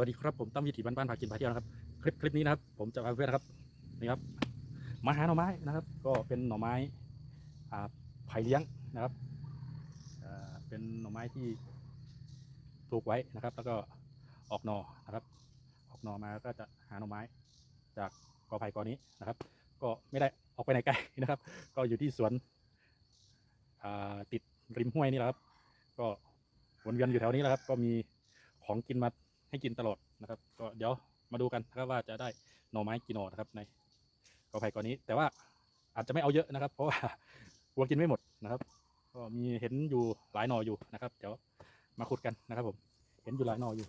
วัสดีครับผมตั้มวิถีบ้านบ้านพากินพาเที่ยวนะครับ คลิปคลิปนี้นะครับ ผมจะพาเพื่อนนะครับนี่ครับมาหาหน่อไม้นะครับ ก็เป็นหน่อไม้อ่าไผ่เลี้ยงนะครับเป็นหน่อไม้ที่ปลูกไว้นะครับ แล้วก็ออกหน่อนะครับ ออกหน่อมาก็จะหาหน่อไม้ จากกอไผ่กอนี้นะครับ ก็ไม่ได้ออกไปไหนไกลนะครับ ก็อยู่ที่สวนอ่าติดริมห้วยนี่แหละครับ ก็วนเวียนอยู่แถวนี้แหละครับ ก็มีของกินมา ให้กินตลอดนะครับ ก็เดี๋ยวมาดูกันนะครับว่าจะได้หน่อไม้กี่หน่อนะครับ ในกอไผ่กอนี้ แต่ว่าอาจจะไม่เอาเยอะนะครับ เพราะว่าวัวกินไม่หมดนะครับ ก็มีเห็นอยู่หลายหน่ออยู่นะครับ เดี๋ยวมาขุดกันนะครับผม เห็นอยู่หลายหน่ออยู่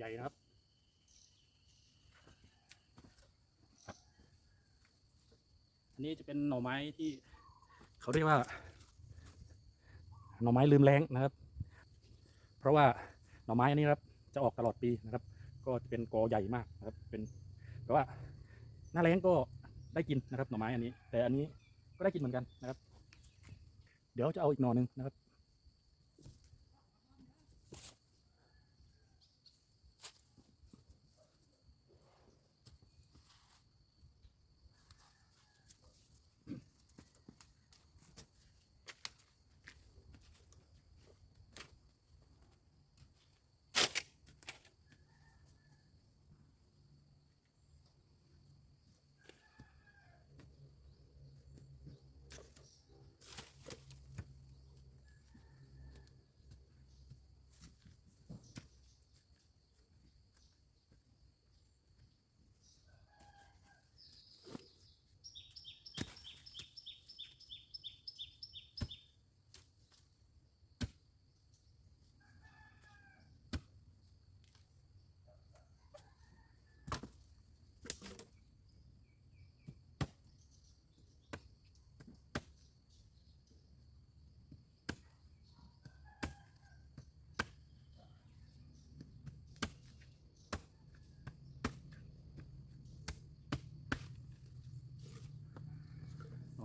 ใหญ่นะครับ อันนี้จะเป็นหน่อไม้ที่เขาเรียกว่า หน่อไม้ลืมแรงนะครับ เพราะว่าหน่อไม้อันนี้ครับ จะออกตลอดปีนะครับ ก็จะเป็นกอใหญ่มากนะครับ เป็นแต่ว่าหน้าแรงก็ได้กินนะครับหน่อไม้อันนี้ แต่อันนี้ก็ได้กินเหมือนกันนะครับ เดี๋ยวจะเอาอีกหน่อหนึ่งนะครับ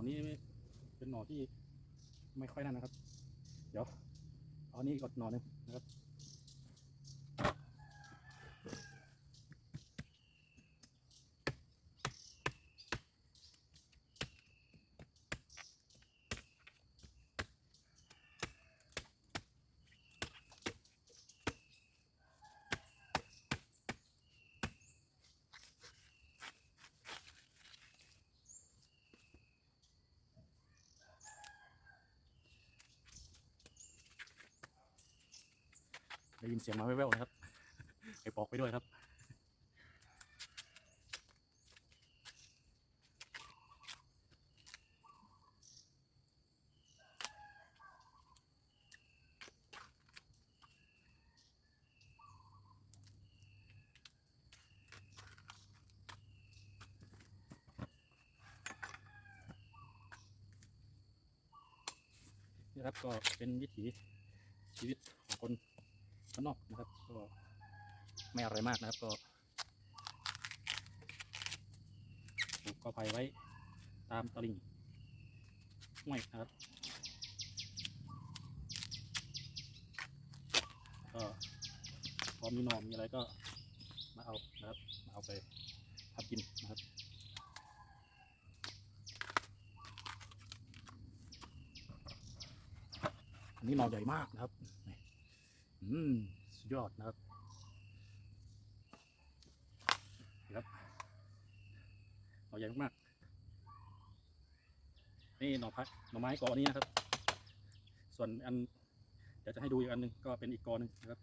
น่อนี้เป็นหน่อที่ไม่ค่อยนั่นนะครับ เดี๋ยวเอาอันนี้ก่อนหน่อหนึง ได้ยินเสียงมาแว่วๆนะครับไปปอกไปด้วยครับนี่ครับก็เป็นวิถีชีวิตของคน ข้างนอกนะครับ ก็ไม่อะไรมากนะครับ ก็ปลูกกอไผ่ไว้ตามตลิ่งห้วยนะครับ ก็พอมีหนอมีอะไรก็มาเอานะครับ มาเอาไปทำกินนะครับอันนี้หน่อใหญ่มากนะครับ อืมสุดยอดนะครับนี่ครับหน่อใหญ่มากๆนี่หน่อพักหน่อไม้กอนี้นะครับ ส่วนอันเดี๋ยวจะให้ดูอีกอันหนึงก็เป็นอีกกอหนึ่งนะครับ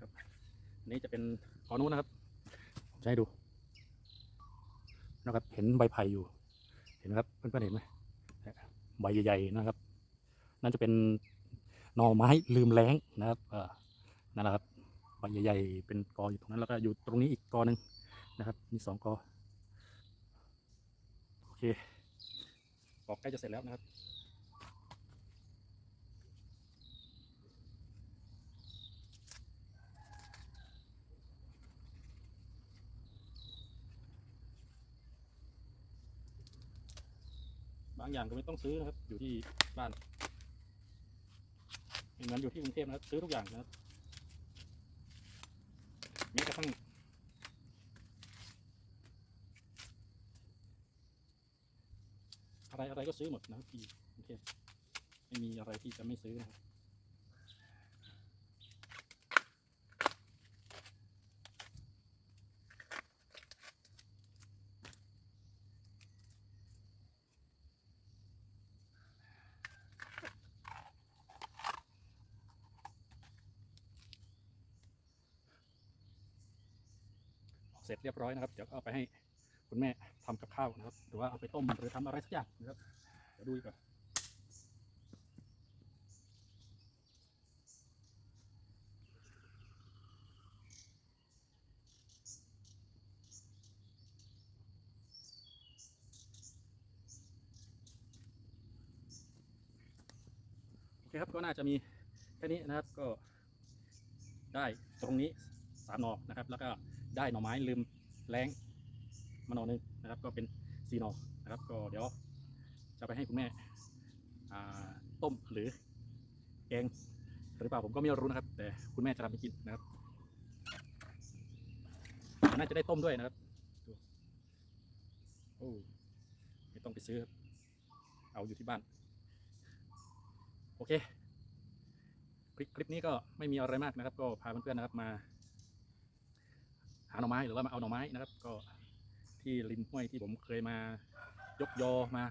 อั นนี้จะเป็นกอนู้นนะครับผมจะให้ดูนะครับ เห็นใบไผ่อยู่ เห็นไหมครับเพื่อนๆเห็นไหมใบใหญ่ๆนะครับนั่นจะเป็นหน่อไม้ลืมแล้งนะครับเออนั่นแหละครับใบใหญ่ๆเป็นกออยู่ตรงนั้นแล้วก็อยู่ตรงนี้อีกกอหนึ่งนะครับ มีสองกอโอเคปอกใกล้จะเสร็จแล้วนะครับ บางอย่างก็ไม่ต้องซื้อนะครับ อยู่ที่บ้านเหมือนอยู่ที่กรุงเทพนะครับ ซื้อทุกอย่างนะครับแม้กระทั่งอะไรอะไรก็ซื้อหมดนะครับที่กรุงเทพไม่มีอะไรที่จะไม่ซื้อนะครับ เสร็จเรียบร้อยนะครับ เดี๋ยวเอาไปให้คุณแม่ทำกับข้าวนะครับ หรือว่าเอาไปต้มหรือทำอะไรสักอย่างนะครับ เดี๋ยวดูอีกก่อนโอเคครับก็น่าจะมีแค่นี้นะครับก็ได้ตรงนี้สามหนอนะครับ แล้วก็ ได้หน่อไม้ลืมแรงมาหน่อหนึงนะครับ ก็เป็นสี่หนอนะครับ ก็เดี๋ยวจะไปให้คุณแม่ต้มหรือแกงหรือเปล่าผมก็ไม่รู้นะครับ แต่คุณแม่จะทำให้กินนะครับน่าจะได้ต้มด้วยนะครับโอ้ไม่ต้องไปซื้อครับเอาอยู่ที่บ้าน โอเค คลิปนี้ก็ไม่มีอะไรมากนะครับ ก็พาเพื่อนๆนะครับมา หาหน่อไม้หรือว่ามาเอาหน่อไม้นะครับ ก็ที่ริมห้วยที่ผมเคยมายกยอมา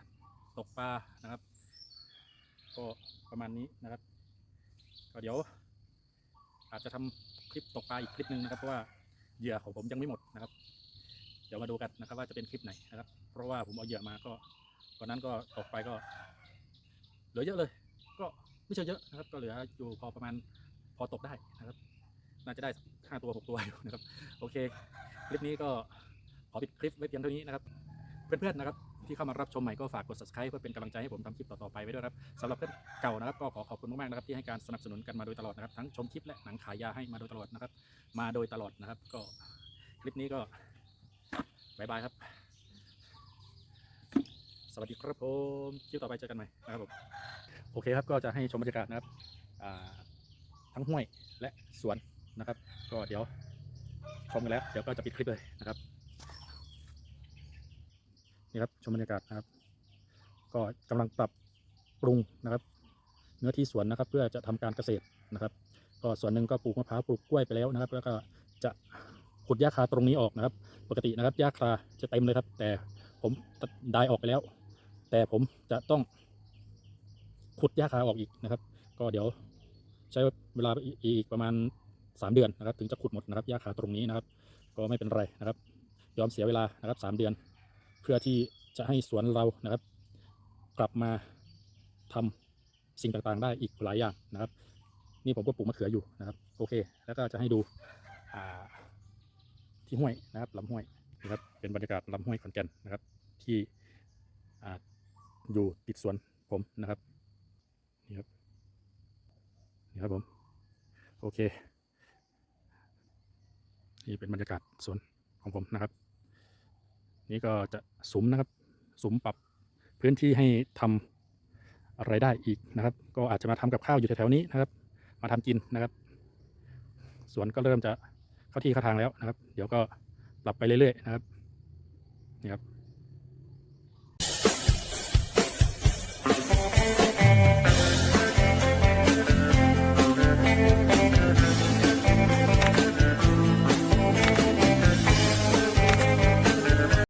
ตกปลานะครับ ก็ประมาณนี้นะครับ ก็เดี๋ยว อาจจะทำคลิปตกปลาอีกคลิปหนึ่งนะครับเพราะว่าเหยื่อของผมยังไม่หมดนะครับ เดี๋ยวมาดูกันนะครับ ว่าจะเป็นคลิปไหนนะครับ เพราะว่าผมเอาเหยื่อมาก็วันนั้นก็ตกไปก็ เหลือเยอะเลย ก็ไม่ใช่เยอะนะครับ ก็เหลืออยู่พอประมาณพอตกได้นะครับ น่าจะได้สักห้าตัวหกตัวอยู่นะครับ โอเค คลิปนี้ก็ขอปิดคลิปไว้เพียงเท่านี้นะครับ เพื่อนๆนะครับที่เข้ามารับชมใหม่ก็ฝากกด subscribe เพื่อเป็นกำลังใจให้ผมทำคลิปต่อๆไปไว้ด้วยครับสำหรับเพื่อนเก่านะครับ ก็ขอขอบคุณมากๆนะครับที่ให้การสนับสนุนกันมาโดยตลอดนะครับ ทั้งชมคลิปและหนังขายยาให้มาโดยตลอดนะครับ มาโดยตลอดนะครับ ก็คลิปนี้ก็บายบายครับ สวัสดีครับผมคลิปต่อไปเจอกันใหม่นะครับผมโอเคครับก็จะให้ชมบรรยากาศนะครับทั้งห้วยและสวน นะครับ ก็เดี๋ยวชมกันแล้ว เดี๋ยวก็จะปิดคลิปเลยนะครับนี่ครับชมบรรยากาศนะครับ ก็กำลังปรับปรุงนะครับ เนื้อที่สวนนะครับ เพื่อจะทำการเกษตรนะครับ ก็ส่วนหนึ่งก็ปลูกมะพร้าวปลูกกล้วยไปแล้วนะครับ แล้วก็จะขุดหญ้าคาตรงนี้ออกนะครับ ปกตินะครับหญ้าคาจะเต็มเลยครับ แต่ผมได้ออกไปแล้ว แต่ผมจะต้องขุดหญ้าคาออกอีกนะครับ ก็เดี๋ยวใช้เวลาอีกประมาณ 3 เดือนนะครับ ถึงจะขุดหมดนะครับหญ้าคาตรงนี้นะครับ ก็ไม่เป็นไรนะครับ ยอมเสียเวลานะครับสามเดือน เพื่อที่จะให้สวนเรานะครับ กลับมาทำสิ่งต่างๆ ได้อีกหลายอย่างนะครับ นี่ผมก็ปลูกมะเขืออยู่นะครับ โอเค แล้วก็จะให้ดูที่ห้วยนะครับลำห้วยนะครับ เป็นบรรยากาศลำห้วยขอนแก่นนะครับ ที่ออยู่ติดสวนผมนะครับนี่ครับนี่ครับผม โอเค นี่เป็นบรรยากาศสวนของผมนะครับ นี่ก็จะสุมนะครับสุมปรับพื้นที่ให้ทำอะไรได้อีกนะครับ ก็อาจจะมาทำกับข้าวอยู่แถวๆนี้นะครับ มาทำกินนะครับ สวนก็เริ่มจะเข้าที่เข้าทางแล้วนะครับ เดี๋ยวก็ปรับไปเรื่อยๆนะครับนี่ครับ